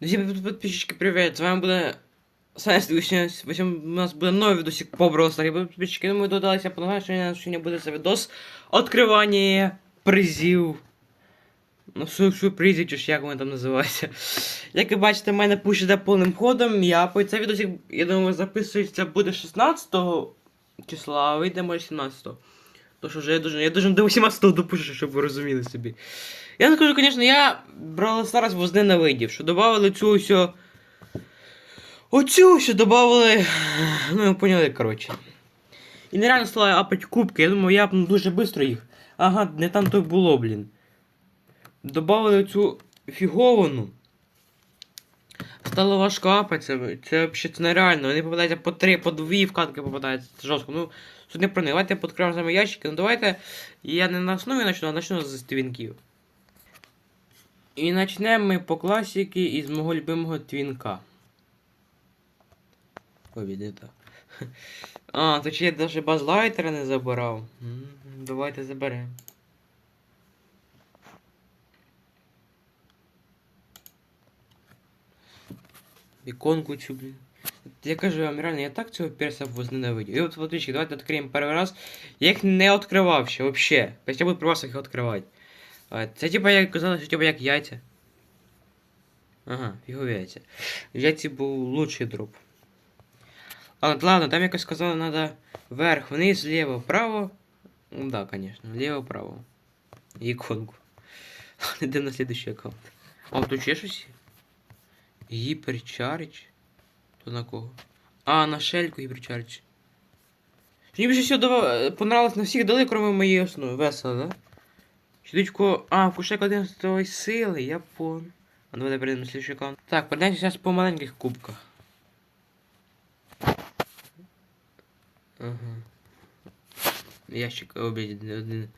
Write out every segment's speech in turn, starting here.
Друзі, підписчики, привіт! З вами буде Сайнс у нас буде новий відосик по Stars. Підписчики, ну, ми додалися по що сьогодні буде це відос відкривання призів. Ну, сюрпризів, чи ж як вони там називаються. Як ви бачите, в мене пуш іде повним ходом. Я по цей відосик, я думаю, записується буде 16 числа, а вийде може 17 То що вже я дуже, я дуже до 18 допущу, щоб ви розуміли собі. Я скажу, звісно, я Brawl Stars возненавидів, що додавали цю ось... Оцю, що додавали. Ну, ви поняли, коротше. І нереально стало апать кубки. Я думаю, я апну дуже швидко їх. Ага, не там то було, блін. Добавили цю фіговану. Стало важко апати, це, взагалі це нереально. Вони попадаються по три, по дві вкатки попадаються. Це жорстко. Ну, тут не про них. Давайте підкриваємо саме ящики. Ну давайте. Я не на основі почну, а почну з твінків. І почнемо ми по класіки із мого любимого твінка. Побідита. А, то чи я навіть базлайтера не забирав. Давайте заберемо. Іконку цю, блін. Я кажу вам реально, я так цього перса возненавидів. І от смотрите, давайте відкриємо перший раз. Я їх не відкривав ще. Тобто я буду при вас їх відкривати. Це типа як казали, що типа як яйця. Ага, фігові яйця. Яйці був лучший дроп. Ладно, ладно, там якось сказали, надо вверх, вниз, влево, вправо. Ну да, конечно, влево, вправо. Іконку. Ладно, йдемо на следующий аккаунт. А тут ще щось? Гіперчарч? То на кого? А, на шельку гіперчарч. Мені більше всього дава... понравилось на всіх дали, кроме моєї основи. Весело, да? Щиточку... А, кушек 11 сили, я понял. А давайте перейдемо на следующий аккаунт. Так, перейдемо зараз по маленьких кубках. Ага. Ящик обід один.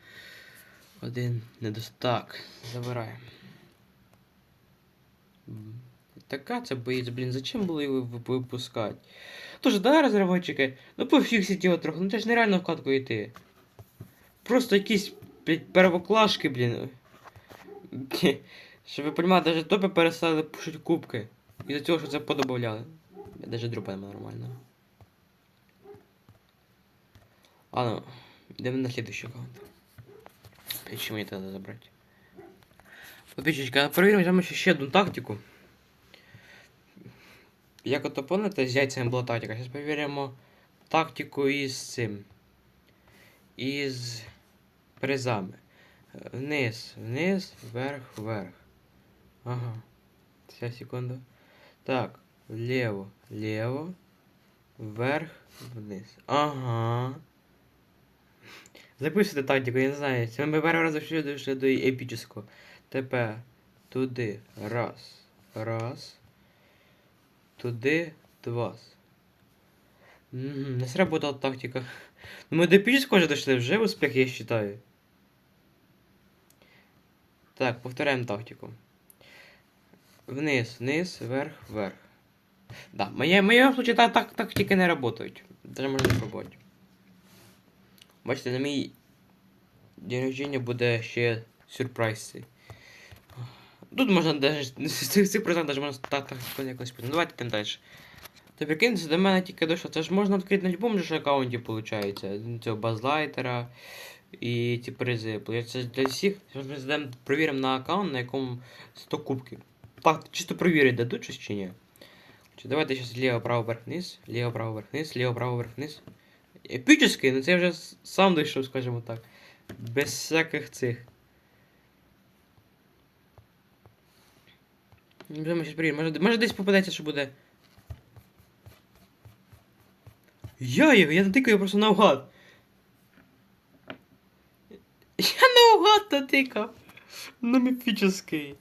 Один недостак. Забираємо. Така це боїться, блін, зачем було його вип- випускати? Тож, да, розробники, ну пофіксіть його трохи, ну це ж нереально в катку йти. Просто якісь, блядь, первоклашки, блін. Щоб ви розуміли, навіть топи перестали пушити кубки. Із-за цього, що це подобавляли. Я навіть дропа нема нормально. Ладно, идем на следующий аккаунт. Почему мне тогда забрать? Подписчики, еще ще одну тактику. Як ото помните, з яйцями була тактика. Зараз перевіримо тактику із цим. Із призами. Вниз, вниз, вверх, вверх. Ага. Сейчас, секунду. Так, влево, лево, вверх, вниз. Ага. Записуйте тактику, я не знаю. Ми перший раз дійшли до епічного. Тепер туди. Раз. Раз. Туди. Два. Мгм, Не сработала тактика. Ну, Ми до епічного вже дійшли, вже успіх, я вважаю. Так, повторяємо тактику. Вниз, вниз, вверх, вверх. Да, в моєму случае так, так, тактики не работають. Даже можна спробувати. Бачите, на мій день рождения буде ще сюрприз. Тут можна даже з цих презентів можна так якось. Ну, Давайте тим далі. То прикиньте, до мене тільки дійшло. Це ж можна відкрити на будь-якому ж аккаунті, виходить. Цього базлайтера і ці призи. Це для всіх. Ми зайдемо, провіримо на аккаунт, на якому 100 кубків. Так, чисто провірити, дадуть щось чи ні. Давайте зараз ліво, право, вверх, вниз, ліво, право, вверх, вниз, ліво, право, вверх, вниз. Епічний, ну це я вже сам дійшов, скажімо так. Без всяких цих. Ну, Ми щас перевіримо. Може, може десь попадеться, що буде. Я його, я натикаю просто наугад. Я наугад натикав. На міфічний.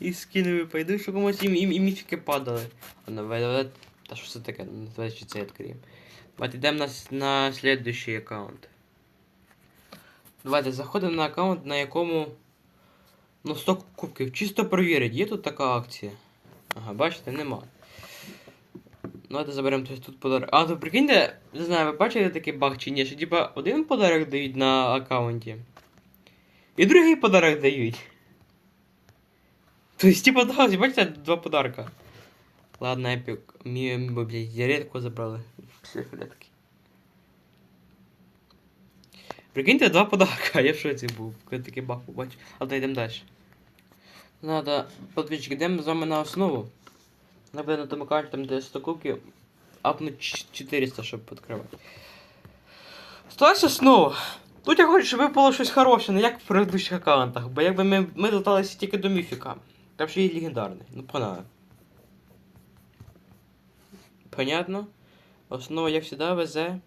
І скинули пойду, що комусь і, і, і міфіки падали. Ладно, давай, давай. Та що це таке? Ну, Давайте ще це відкриємо. Давайте йдемо на, на следующий аккаунт. Давайте заходимо на аккаунт, на якому. Ну, 100 кубків. Чисто перевірить, є тут така акція. Ага, бачите, нема. Давайте заберемо тут подарок. А, то прикиньте, не знаю, ви бачили такий баг чи ні, що типа один подарок дають на аккаунті. І другий подарок дають. То есть, типа, да, бачите, два подарка. Ладно. Мі, мі, блядь, редко забрали. Все порядки. Прикиньте, два подарка, я в шоці був, коли такий бах побачив. А то йдемо далі. Надо, подвічки, йдемо з вами на основу. Треба на тому карті, там де 100 кубків, апнуть 400, щоб відкривати. Сталася основа. Тут я хочу, щоб випало щось хороше, не як в предыдущих аккаунтах, бо якби ми, ми леталися тільки до міфіка. Там ще є легендарний. Ну, погнали. Понятно? Основа, як завжди, везе.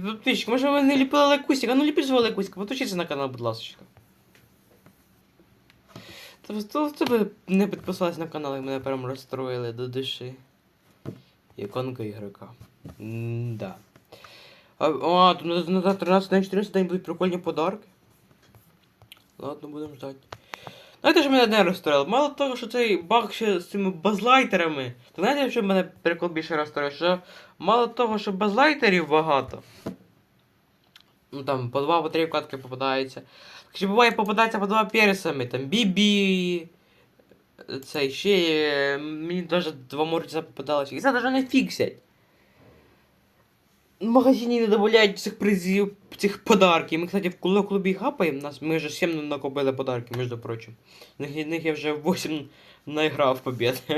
Підписчик, може ви не ліпили лайкусик? А ну ліпіть свого лайкусика, подпишіться на канал, будь ласка. Та то це ви не підписались на канал і мене прям розстроїли до душі. Іконка ігрока. Да. А, тут на, на 13 день 14 день будуть прикольні подарки. Ладно, будемо ждати. Знаєте, що мене не розстроїло? Мало того, що цей баг ще з цими базлайтерами. То знаєте, що мене прикол більше розстроїв? Що мало того, що базлайтерів багато. Ну там по два, по три вкладки попадаються. Ще буває попадається по два персами, там бібі. Це ще мені навіть два морця попадалося. І це навіть не фіксять. В магазині не додають цих призів, цих подарків. Ми, кстати, в клубі хапаємо, нас, ми вже 7 накопили подарки, між прочим. В них, я вже 8 наіграв побід.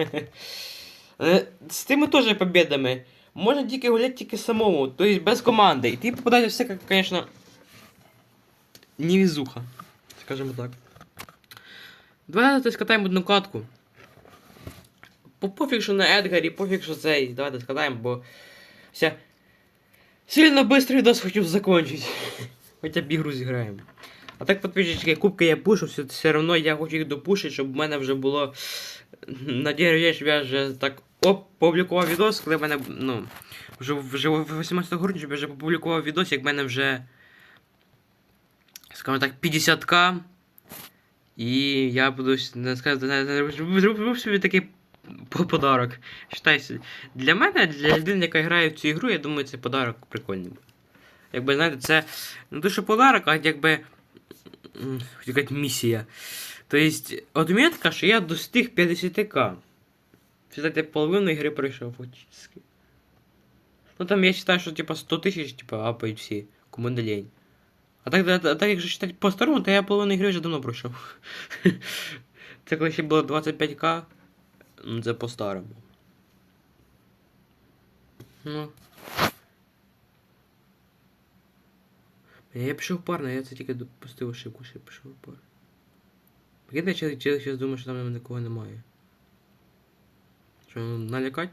Е, З тими теж побідами. Можна тільки гуляти тільки самому, тобто без команди. І ти попадаєш все, звісно, невезуха, скажімо так. Давайте скатаємо одну катку. По пофіг, що на Едгарі, пофіг, що цей. Давайте скатаємо, бо вся сильно быстрый відос хотів закончити. Хоча б ігру зіграємо. А так, подписчики, кубки я пушу, все, все одно я хочу їх допушити, щоб в мене вже було. На день щоб я вже так оп, публікував відос, коли в мене, ну, вже, вже 18 грудня, щоб я вже опублікував відос, як в мене вже, скажімо так, 50к. І я буду не сказати, зробив собі такий подарок. Считайся, для мене, для людини, яка грає в цю ігру, я думаю, цей подарок прикольний. Якби, знаєте, це не що подарок, а якби. Хотів місія. Тобто, отмітка, що я достиг 50к. Считайте, половину ігри пройшов фактически. Ну там я считаю, що типа 100 тисяч, типа, апають всі, кому не лень. А так, а, а так якщо считати по-старому, то я половину ігри вже давно пройшов. Це коли ще було 25к, ну це по-старому. Ну. Я пішов в парно, я це тільки допустив ошибку, що я пішов в пар. Прикиньте, чоловік зараз думає, що там нікого немає. Що, налякать?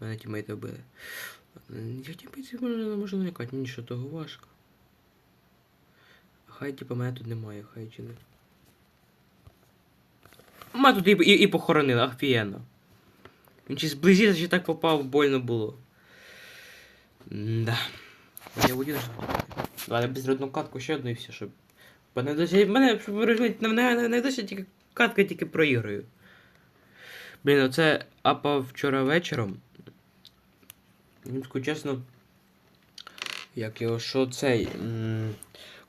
Мене тімейти вбили. Я тімейтів не можу налякати, мені що того важко. Хай типа мене тут немає, хай чили. Мене тут і, і, і похоронили, ахфієнно. Він чи зблизився, чи так попав, больно було. Да. Я уйду. Давай без одну катку ще одну і все, щоб. Бо не досі. Мене, щоб ви розумієте, не, не, досі тільки катка тільки проіграю. Блін, оце апа вчора вечором. Скажу чесно. Як його, що цей. м,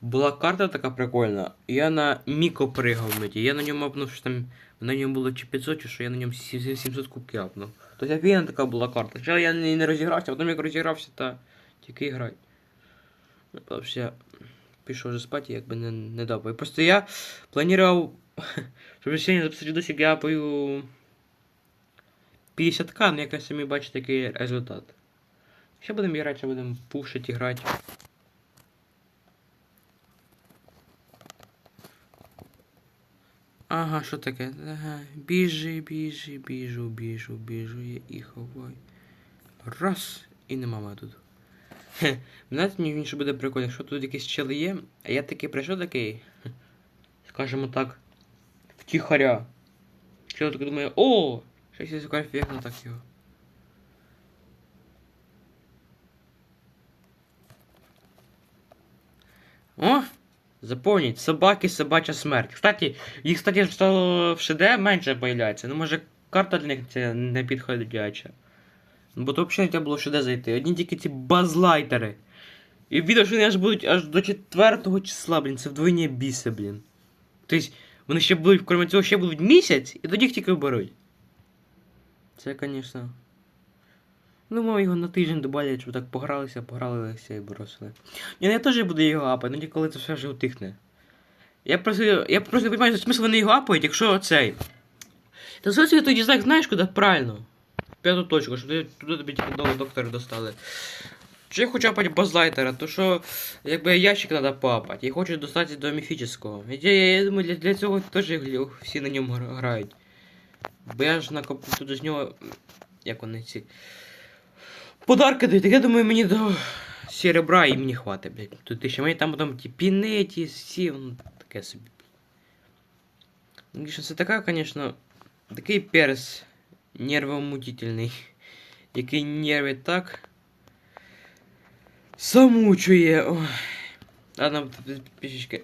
Була карта така прикольна. Я на Міко пригав в меті. Я на ньому апнув, що там на ньому було чи 500, чи що я на ньому 700 кубків апнув. Тобто офігенна така була карта. Спочатку я не, розігрався, а потім як розігрався, та тільки грай. Я пішов вже спати, якби не, не дав. І просто я планував, щоб сьогодні записати відосик, я апаю 50к, ну як ви самі бачите, який результат. Ще будемо грати, ще будемо пушити, грати. Ага, що таке? Ага, біжи, біжи, біжу, біжу, біжу, я і ховай. Раз, і нема мене тут. Хе, знаєте, мені що буде прикольно, якщо тут якісь чели є, а я такий прийшов такий, скажімо так, втіхаря. Чоловік так думає, о, щось я фігна так його. О! Запомніть, собаки, собача смерть. Кстати, їх, кстати, стало в ШД менше появляється. Ну, може, карта для них це не підходяча. Ну, бо то взагалі не треба було в ШД зайти. Одні тільки ці базлайтери. І відео, що вони аж будуть аж до 4 числа, блін, це вдвойні біси, блін. Тобто, вони ще будуть, крім цього, ще будуть місяць, і тоді їх тільки вберуть. Це, звісно. Ну, мав його на тиждень добавлять, щоб так погралися, погралися і бросили. Ні, ну я теж буду його апати, ну коли це все вже утихне. Я просто, я просто не розумію, смисл вони його апають, якщо цей. Та зовсім той дізлайк знаєш куди? Правильно. П'яту точку, щоб ти- туди тобі тільки до доктора достали. Чи я хочу апати базлайтера, то що якби ящик треба поапати. Я хочу достати до міфічного. Я, я, я думаю, для, для цього теж всі на ньому грають. Бо я ж накоп... тут з нього. Як вони ці. Подарки дають, так я думаю, мені до серебра і мені хватить, блядь. Тут ще мені там потім ті піни, ті всі, ну, таке собі. Ну, Звісно, це така, звісно, такий перс нервомутительний, який нерви так замучує. Ой. Ладно, підписчики.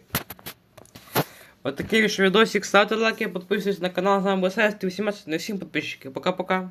От такий ж відосик, ставте лайки, підписуйтесь на канал, з вами був Сес, 18, не всім підписчики. Пока-пока.